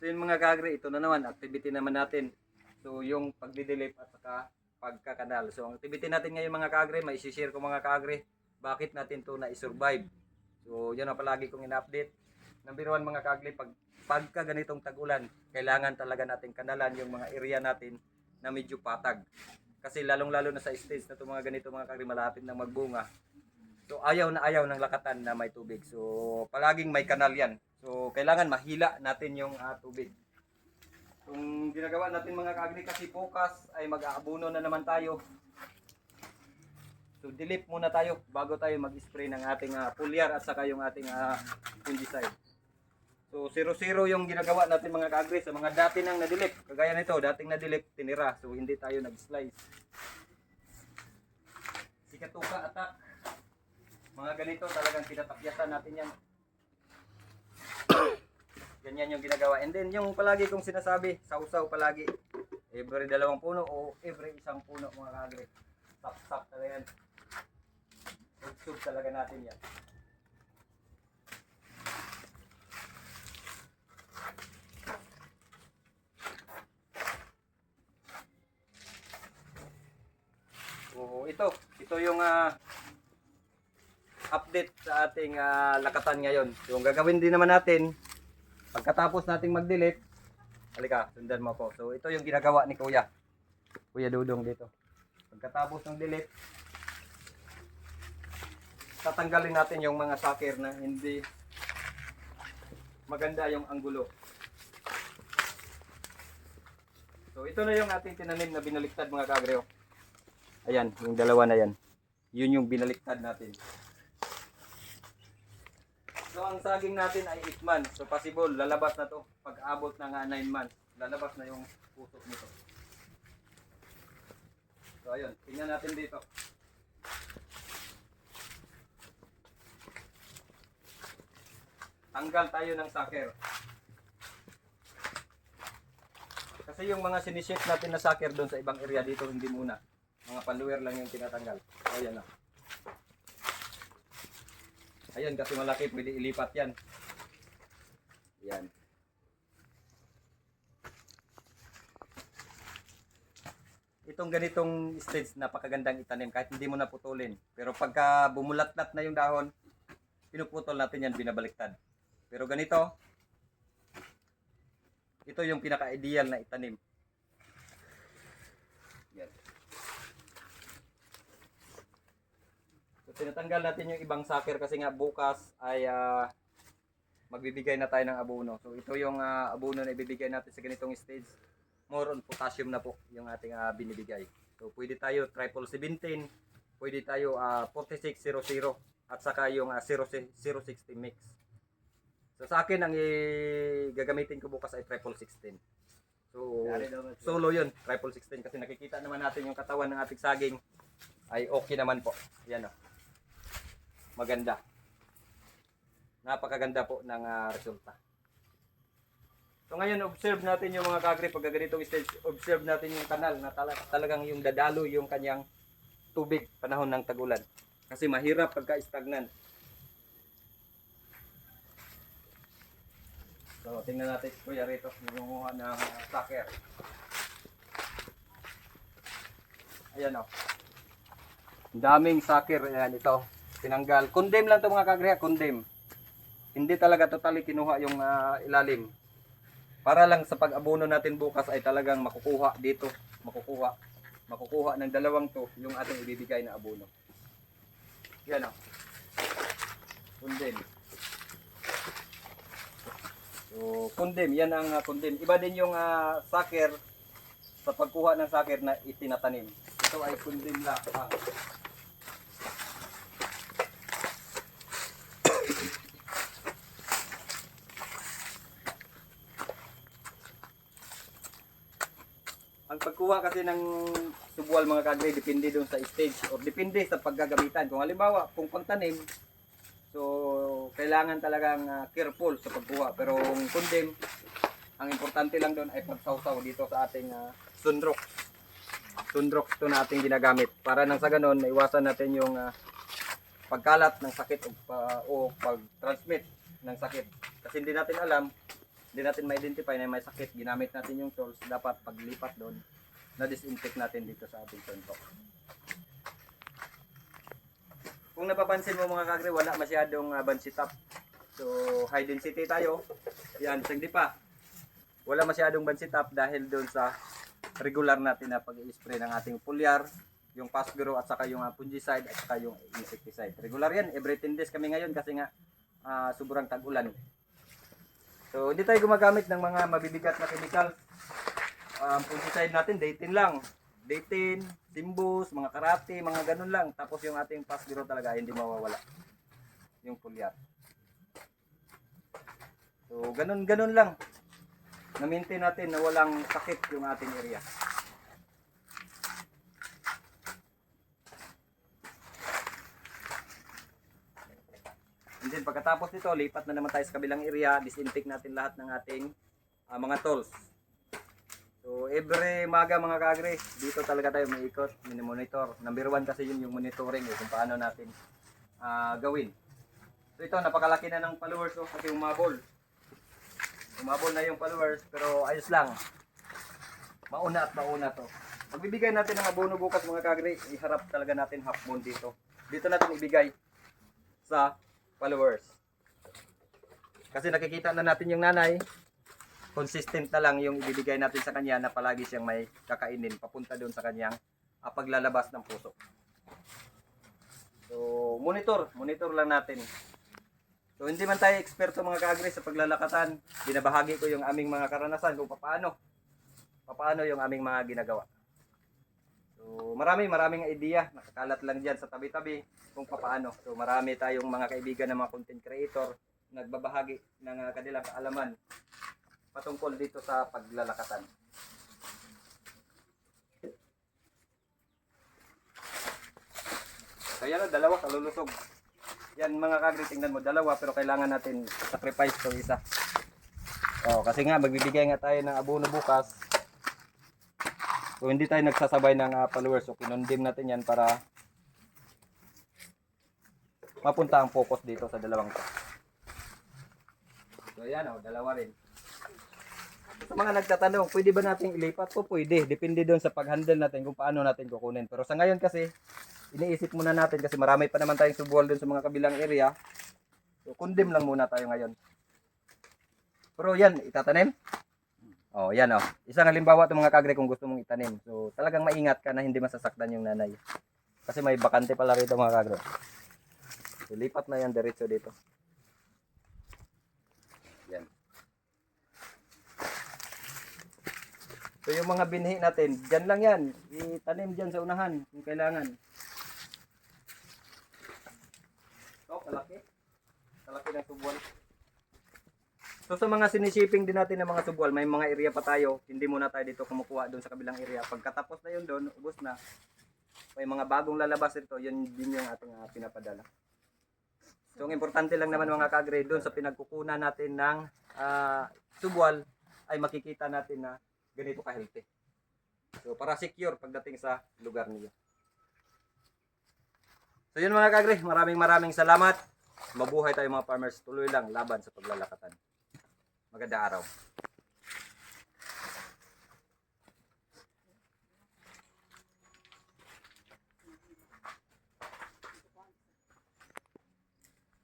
So yung mga kagre, ito na naman, activity naman natin. So yung pagdidelip at saka pagkakanal. So ang activity natin ngayon mga kagre, may share ko mga kagre, bakit natin to na i-survive. So yan ang palagi kong ina-update. Number one mga kagre, pag pagka ganitong tag-ulan, kailangan talaga natin kanalan yung mga area natin na medyo patag. Kasi lalong-lalo na sa stage na to mga ganito mga kagre, malapit na magbunga. So ayaw na ayaw ng lakatan na may tubig. So palaging may kanal yan. So kailangan mahila natin yung ah, tubig. Kung ginagawa natin mga kagri kasi focus ay mag-aabuno na naman tayo. So dilip muna tayo bago tayo mag-spray ng ating ah, foliar at saka yung ating uh, fungicide. So 0-0 yung ginagawa natin mga kagri sa mga dati nang nadilip. Kagaya nito, dating nadilip, tinira. So hindi tayo nag-slice. Sikatuka attack. Mga ganito talagang pinatapyasan natin yan. Ganyan yung ginagawa. And then yung palagi kong sinasabi, sausaw palagi. Every dalawang puno o every isang puno mga kagre. Sap-sap talaga yan. Sub talaga natin yan. So ito, ito yung ah, update sa ating ah, lakatan ngayon. So, ang gagawin din naman natin, pagkatapos nating mag-delete, halika, sundan mo ako. So, ito yung ginagawa ni Kuya. Kuya Dudong dito. Pagkatapos ng delete, tatanggalin natin yung mga sakir na hindi maganda yung anggulo. So, ito na yung ating tinanim na binaliktad mga kagreo. Ayan, yung dalawa na yan. Yun yung binaliktad natin. So ang saging natin ay 8 months. So possible lalabas na to pag abot ng 9 months. Lalabas na yung puso nito. So ayun, tingnan natin dito. Tanggal tayo ng saker. Kasi yung mga sinishape natin na saker doon sa ibang area dito hindi muna. Mga paluwer lang yung tinatanggal. So ayan na. Ayan, kasi malaki, pwede ilipat yan. Yan. Itong ganitong stage, napakagandang itanim kahit hindi mo naputulin. Pero pagka bumulatlat na yung dahon, pinuputol natin yan, binabaliktad. Pero ganito, ito yung pinaka-ideal na itanim. Yan. So, tinatanggal natin yung ibang saker kasi nga bukas ay ah, magbibigay na tayo ng abono. So ito yung ah, abono na ibibigay natin sa ganitong stage. More on potassium na po yung ating ah, binibigay. So pwede tayo triple 17, pwede tayo ah, 4600 at saka yung 0, 060 mix. So sa akin ang gagamitin ko bukas ay triple 16. So solo yun, triple 16 kasi nakikita naman natin yung katawan ng ating saging ay okay naman po. Yan o. Maganda. Napakaganda po ng ah, resulta. So ngayon observe natin yung mga kagre pag ganitong stage, observe natin yung kanal na tala- talagang yung dadalo yung kanyang tubig panahon ng tagulan. Kasi mahirap pagka stagnan. So tingnan natin kuya rito, nangunguha ng uh, sucker. Ayan o. Ang daming sucker, ayan ito. Tinanggal. Condemn lang to mga kagre, condemn. Hindi talaga totally kinuha yung ah, ilalim. Para lang sa pag-abono natin bukas ay talagang makukuha dito. Makukuha. Makukuha ng dalawang to yung ating ibibigay na abono. Yan o. Condemn. So, condemn. Yan ang uh, condemn. Iba din yung uh, sucker sa pagkuha ng sucker na itinatanim. Ito ay condemn lang. Ah. Ang pagkuha kasi ng subual mga kagre depende doon sa stage or depende sa paggagamitan. Kung halimbawa, kung pangtanim, so kailangan talagang ah, careful sa pagkuha. Pero kung condemn, ang importante lang doon ay pagsawsaw dito sa ating uh, sunrock. Sunrock ito na ating ginagamit. Para nang sa ganun, naiwasan natin yung ah, pagkalat ng sakit o, pa, o pag-transmit ng sakit. Kasi hindi natin alam hindi natin ma-identify na may sakit, ginamit natin yung tools, dapat paglipat doon, na-disinfect natin dito sa ating suntok. Kung napapansin mo mga kagre, wala masyadong uh, bansitap. So, high density tayo. Yan, sagdi pa. Wala masyadong bansitap dahil doon sa regular natin na pag-i-spray ng ating foliar, yung Pasgro at saka yung uh, fungicide at saka yung insecticide. Regular yan, every 10 days kami ngayon kasi nga ah, sobrang tag-ulan. So, hindi tayo gumagamit ng mga mabibigat na chemical. Ang fungicide natin, dating lang. Dating, timbus, mga karate, mga ganun lang. Tapos yung ating Pasgro talaga, hindi mawawala. Yung foliar. So, ganun-ganun lang. Na-maintain natin na walang sakit yung ating area. And then pagkatapos nito, lipat na naman tayo sa kabilang area, disinfect natin lahat ng ating ah, mga tools. So every maga mga kagre, dito talaga tayo may ikot, monitor. Number one kasi yun yung monitoring eh, kung paano natin ah, gawin. So ito, napakalaki na ng followers oh, kasi umabol. Umabol na yung followers, pero ayos lang. Mauna at mauna to. Magbibigay natin ng abono bukas mga kagre, iharap talaga natin half moon dito. Dito natin ibigay sa followers. Kasi nakikita na natin yung nanay, consistent na lang yung ibibigay natin sa kanya na palagi siyang may kakainin papunta doon sa kanyang ah, paglalabas ng puso. So, monitor, monitor lang natin. So, hindi man tayo eksperto mga kaagri sa paglalakatan. Binabahagi ko yung aming mga karanasan kung paano paano yung aming mga ginagawa. So, marami, maraming idea. Nakakalat lang dyan sa tabi-tabi kung paano. So, marami tayong mga kaibigan na mga content creator nagbabahagi ng uh, kanilang kaalaman patungkol dito sa paglalakatan. So, yan o, dalawa kalulusog. Yan mga kagri, tingnan mo, dalawa pero kailangan natin sacrifice to isa. Oh, kasi nga magbibigay nga tayo ng abono bukas. So hindi tayo nagsasabay ng ah, followers. So kinondim natin yan para mapunta ang focus dito sa dalawang to. So yan oh, dalawa rin. Sa mga nagtatanong, pwede ba natin ilipat? Po, pwede. Depende doon sa pag-handle natin kung paano natin kukunin. Pero sa ngayon kasi, iniisip muna natin kasi marami pa naman tayong subual doon sa mga kabilang area. So, kundim lang muna tayo ngayon. Pero yan, itatanim. Oh, yan oh. Isang halimbawa 'tong mga kagre kung gusto mong itanim. So, talagang maingat ka na hindi masasaktan yung nanay. Kasi may bakante pala rito mga kagre. So, lipat na yan diretso dito. Yan. So, yung mga binhi natin, dyan lang yan. Itanim dyan sa unahan kung kailangan. So, kalaki. Kalaki ng tubuan. So sa mga sinishipping din natin ng mga subwal, may mga area pa tayo. Hindi muna tayo dito kumukuha doon sa kabilang area. Pagkatapos na yun doon, ubos na. May mga bagong lalabas ito, yun din yung ating ah, pinapadala. So ang importante lang naman mga kagre, doon sa pinagkukunan natin ng ah, subwal, ay makikita natin na ganito ka-healthy. So para secure pagdating sa lugar niyo. So yun mga kagre, maraming maraming salamat. Mabuhay tayo mga farmers, tuloy lang laban sa paglalakatan. Maganda araw.